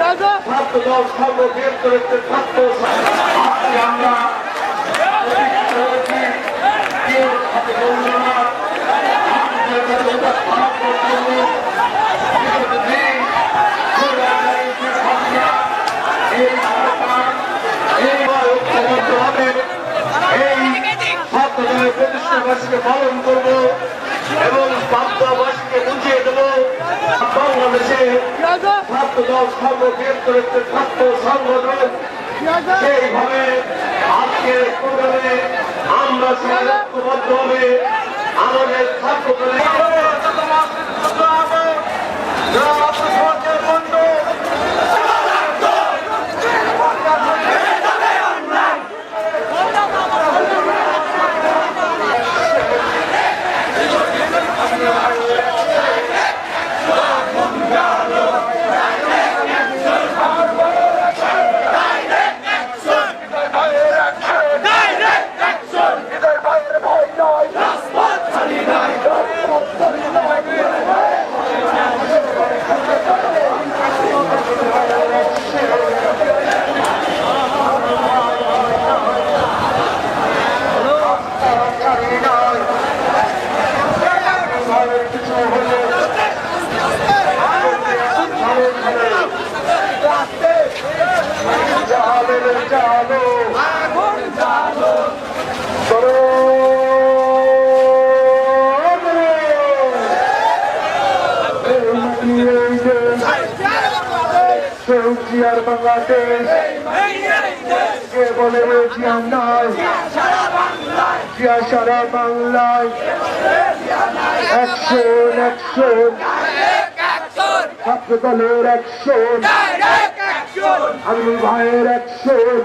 ছাত্র দল সর্ববৃহত্তরের ছাত্র আমরা এই সরকার এই ঐক্যবদ্ধ হবে এই ছাত্র দলের প্রতিষ্ঠাবাসীকে পালন করব এবং দেব ছাত্র সংগঠন। সেইভাবে আজকের প্রোগ্রামে আমরা সবাই ঐক্যবদ্ধ হবে আমাদের ছাত্র দলের জালের জালো করো আর বাংলাদেশ কে বলে জিয়ান নাই জিয়া সারা বাংলায় ছাত্র দলের একশন আমি ভাইয়ের একশন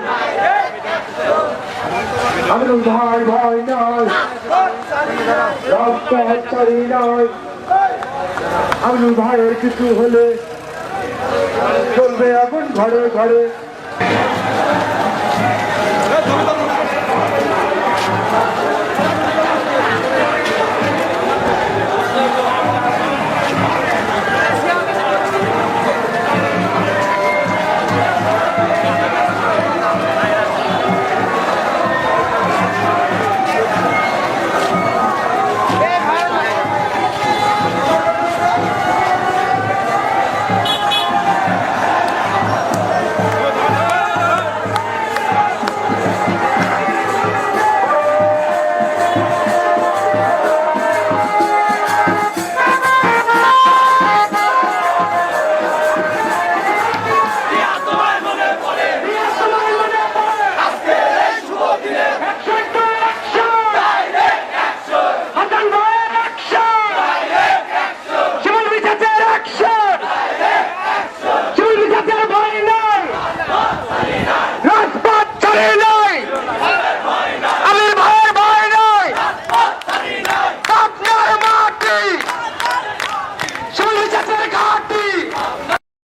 আমি ভাই ভাই নয় রক্তহত্যারি নয় আমি ভাইয়ের কিছু হলে চলবে এখন ঘরে ঘরে।